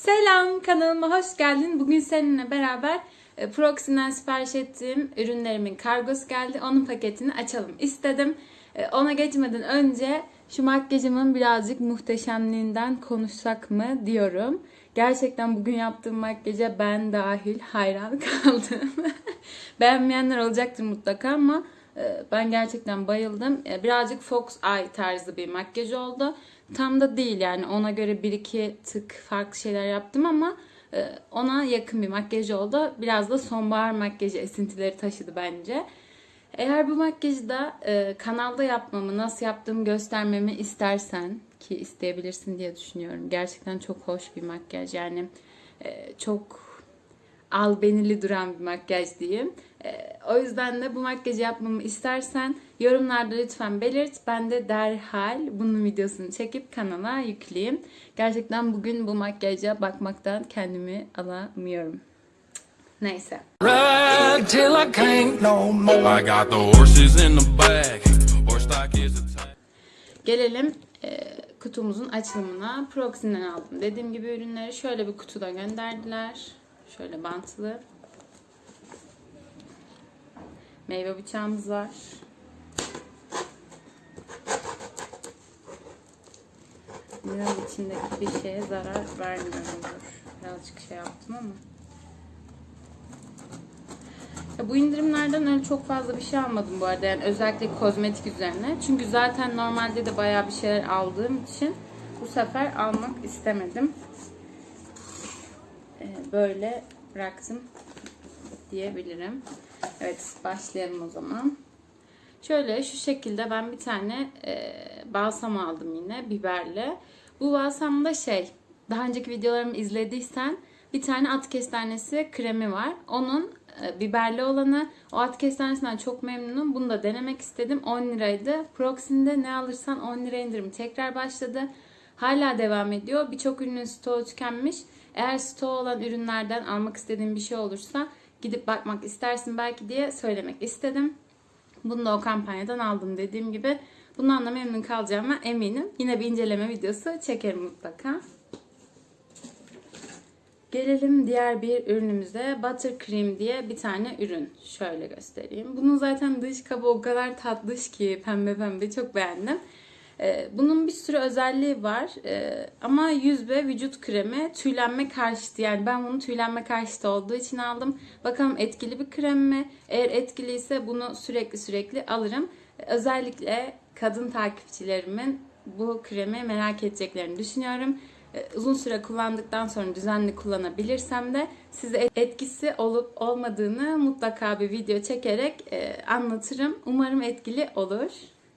Selam kanalıma hoş geldin. Bugün seninle beraber e, Proxy'den sipariş ettiğim ürünlerimin kargosu geldi. Onun paketini açalım istedim. E, Ona geçmeden önce şu makyajımın birazcık muhteşemliğinden konuşsak mı diyorum. Gerçekten bugün yaptığım makyaja ben dahil hayran kaldım. Beğenmeyenler olacaktır mutlaka ama e, ben gerçekten bayıldım. Birazcık Fox Eye tarzı bir makyaj oldu. Tam da değil yani ona göre bir iki tık farklı şeyler yaptım ama e, ona yakın bir makyaj oldu. Biraz da sonbahar makyajı esintileri taşıdı bence. Eğer bu makyajı da e, kanalda yapmamı, nasıl yaptığımı göstermemi istersen ki isteyebilirsin diye düşünüyorum. Gerçekten çok hoş bir makyaj yani e, çok albenili duran bir makyaj diyeyim. O yüzden de bu makyajı yapmamı istersen yorumlarda lütfen belirt. Ben de derhal bunun videosunu çekip kanala yükleyeyim. Gerçekten bugün bu makyaja bakmaktan kendimi alamıyorum. Neyse. Gelelim e, kutumuzun açılımına. Proxy'den aldım. Dediğim gibi ürünleri şöyle bir kutuda gönderdiler. Şöyle bantlı. Meyve bıçağımız var. Biraz içindeki bir şeye zarar vermiyorumdur. Birazcık şey yaptım ama. Ya bu indirimlerden öyle çok fazla bir şey almadım bu arada. Yani özellikle kozmetik üzerine. Çünkü zaten normalde de bayağı bir şeyler aldığım için bu sefer almak istemedim. Ee, böyle bıraktım diyebilirim. Evet başlayalım o zaman. Şöyle şu şekilde ben bir tane e, balsam aldım yine biberle. Bu balsamda şey daha önceki videolarımı izlediysen bir tane at kestanesi kremi var. Onun e, biberli olanı o at kestanesinden çok memnunum. Bunu da denemek istedim. 10 liraydı. Proxy'de ne alırsan 10 lira indirim tekrar başladı. Hala devam ediyor. Birçok ürünün stoğu tükenmiş. Eğer stoğu olan ürünlerden almak istediğin bir şey olursa gidip bakmak istersin belki diye söylemek istedim. Bunu da o kampanyadan aldım dediğim gibi. Bundan da memnun kalacağıma eminim. Yine bir inceleme videosu çekerim mutlaka. Gelelim diğer bir ürünümüze. Buttercream diye bir tane ürün. Şöyle göstereyim. Bunun zaten dış kabı o kadar tatlış ki pembe pembe çok beğendim. Ee, Bunun bir sürü özelliği var Ee, ama yüz ve vücut kremi tüylenme karşıtı yani ben bunu tüylenme karşıtı olduğu için aldım. Bakalım etkili bir krem mi? Eğer etkiliyse bunu sürekli sürekli alırım. Özellikle kadın takipçilerimin bu kremi merak edeceklerini düşünüyorum. Ee, Uzun süre kullandıktan sonra düzenli kullanabilirsem de size etkisi olup olmadığını mutlaka bir video çekerek e, anlatırım. Umarım etkili olur.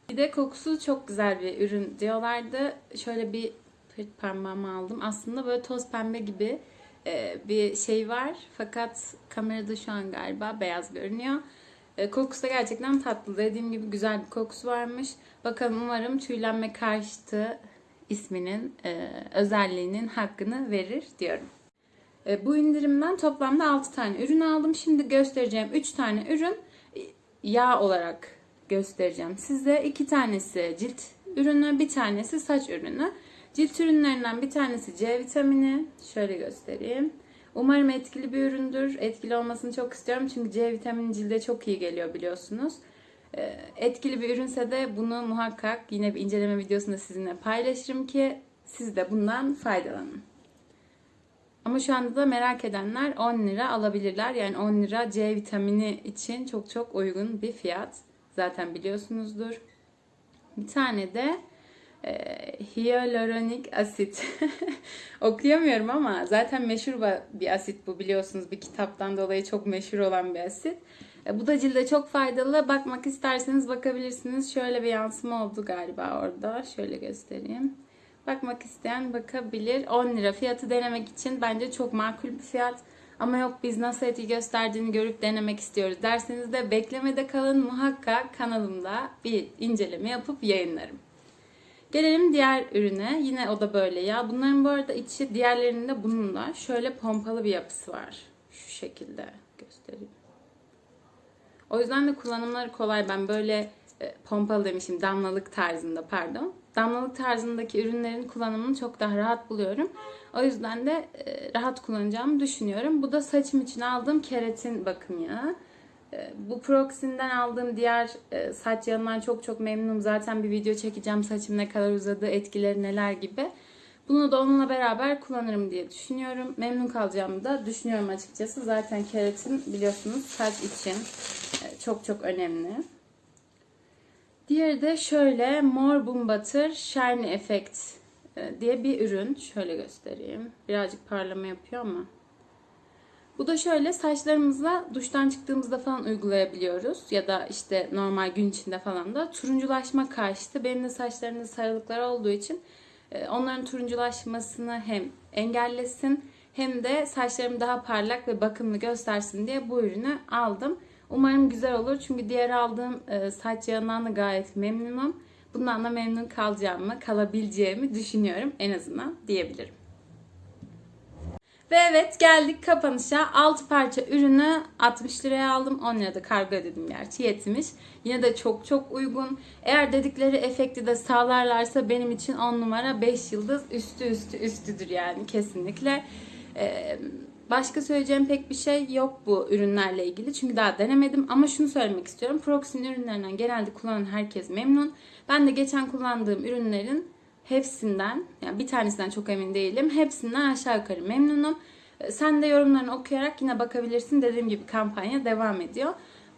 Bir de kokusu çok güzel bir ürün diyorlardı. Şöyle bir pırt parmağımı aldım. Aslında böyle toz pembe gibi e, bir şey var. Fakat kamerada şu an galiba beyaz görünüyor. E, Kokusu da gerçekten tatlı. Dediğim gibi güzel bir kokusu varmış. Bakalım umarım tüylenme karşıtı isminin e, özelliğinin hakkını verir diyorum. Bu indirimden toplamda 6 tane ürün aldım. Şimdi göstereceğim 3 tane ürün yağ olarak göstereceğim size. İki tanesi cilt ürünü, bir tanesi saç ürünü. Cilt ürünlerinden bir tanesi C vitamini. Şöyle göstereyim. Umarım etkili bir üründür. Etkili olmasını çok istiyorum çünkü C vitamini cilde çok iyi geliyor biliyorsunuz. Ee, Etkili bir ürünse de bunu muhakkak yine bir inceleme videosunda sizinle paylaşırım ki siz de bundan faydalanın. Ama şu anda da merak edenler 10 lira alabilirler. Yani 10 lira C vitamini için çok çok uygun bir fiyat. Zaten biliyorsunuzdur. Bir tane de e, hyaluronik asit. Okuyamıyorum ama zaten meşhur bir asit bu biliyorsunuz. Bir kitaptan dolayı çok meşhur olan bir asit. E, bu da cilde çok faydalı. Bakmak isterseniz bakabilirsiniz. Şöyle bir yansıma oldu galiba orada. Şöyle göstereyim. Bakmak isteyen bakabilir. 10 lira fiyatı denemek için bence çok makul bir fiyat. Ama yok biz nasıl etki gösterdiğini görüp denemek istiyoruz derseniz de beklemede kalın. Muhakkak kanalımda bir inceleme yapıp yayınlarım. Gelelim diğer ürüne. Yine o da böyle ya. Bunların bu arada içi diğerlerinde bununla şöyle pompalı bir yapısı var. Şu şekilde göstereyim. O yüzden de kullanımları kolay. Ben böyle e, pompalı demişim damlalık tarzında pardon. Damlalık tarzındaki ürünlerin kullanımını çok daha rahat buluyorum. O yüzden de e, rahat kullanacağımı düşünüyorum. Bu da saçım için aldığım keratin bakım yağı. E, Bu Proxy'nden aldığım diğer e, saç yağından çok çok memnunum. Zaten bir video çekeceğim saçım ne kadar uzadı, etkileri neler gibi. Bunu da onunla beraber kullanırım diye düşünüyorum. Memnun kalacağımı da düşünüyorum açıkçası. Zaten keratin biliyorsunuz saç için çok çok önemli. Diğeri de şöyle More Boom Butter Shiny Effect e, diye bir ürün. Şöyle göstereyim. Birazcık parlama yapıyor ama. Bu da şöyle saçlarımıza duştan çıktığımızda falan uygulayabiliyoruz. Ya da işte normal gün içinde falan da turunculaşma karşıtı. Benim de saçlarımda sarılıklar olduğu için e, onların turunculaşmasını hem engellesin hem de saçlarımı daha parlak ve bakımlı göstersin diye bu ürünü aldım. Umarım güzel olur çünkü diğer aldığım e, saç yağından da gayet memnunum. Bundan da memnun kalacağımı, kalabileceğimi düşünüyorum en azından diyebilirim. Ve evet geldik kapanışa. 6 parça ürünü 60 liraya aldım. 10 lirada kargo ödedim gerçi yetmiş. Yine de çok çok uygun. Eğer dedikleri efekti de sağlarlarsa benim için 10 numara 5 yıldız üstü üstü üstüdür yani kesinlikle. Ee, başka söyleyeceğim pek bir şey yok bu ürünlerle ilgili. Çünkü daha denemedim ama şunu söylemek istiyorum. Proxy'nin ürünlerinden genelde kullanan herkes memnun. Ben de geçen kullandığım ürünlerin hepsinden yani bir tanesinden çok emin değilim. Hepsinden aşağı yukarı memnunum. Ee, Sen de yorumlarını okuyarak yine bakabilirsin. Dediğim gibi kampanya devam ediyor.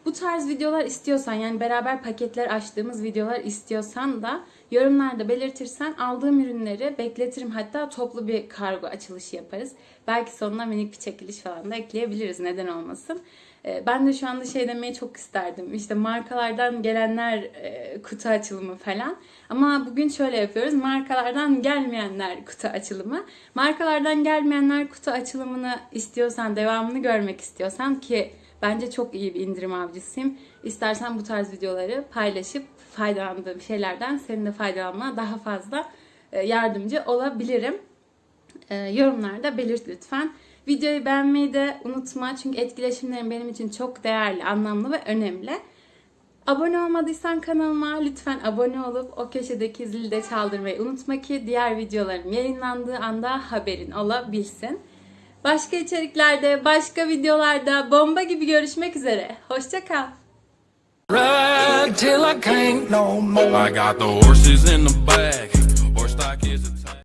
Bu tarz videolar istiyorsan yani beraber paketler açtığımız videolar istiyorsan da yorumlarda belirtirsen aldığım ürünleri bekletirim. Hatta toplu bir kargo açılışı yaparız. Belki sonuna minik bir çekiliş falan da ekleyebiliriz. Neden olmasın. Ee, Ben de şu anda şey demeyi çok isterdim. İşte markalardan gelenler e, kutu açılımı falan. Ama bugün şöyle yapıyoruz. Markalardan gelmeyenler kutu açılımı. Markalardan gelmeyenler kutu açılımını istiyorsan, devamını görmek istiyorsan ki bence çok iyi bir indirim avcısıyım. İstersen bu tarz videoları paylaşıp faydalandığım şeylerden senin de faydalanmana daha fazla e, yardımcı olabilirim. E, yorumlarda belirt lütfen. Videoyu beğenmeyi de unutma çünkü etkileşimlerin benim için çok değerli, anlamlı ve önemli. Abone olmadıysan kanalıma lütfen abone olup o köşedeki zili de çaldırmayı unutma ki diğer videolarım yayınlandığı anda haberin olabilsin. Başka içeriklerde, başka videolarda bomba gibi görüşmek üzere. Hoşça kal. Ride till I can't no more. I got the horses in the back,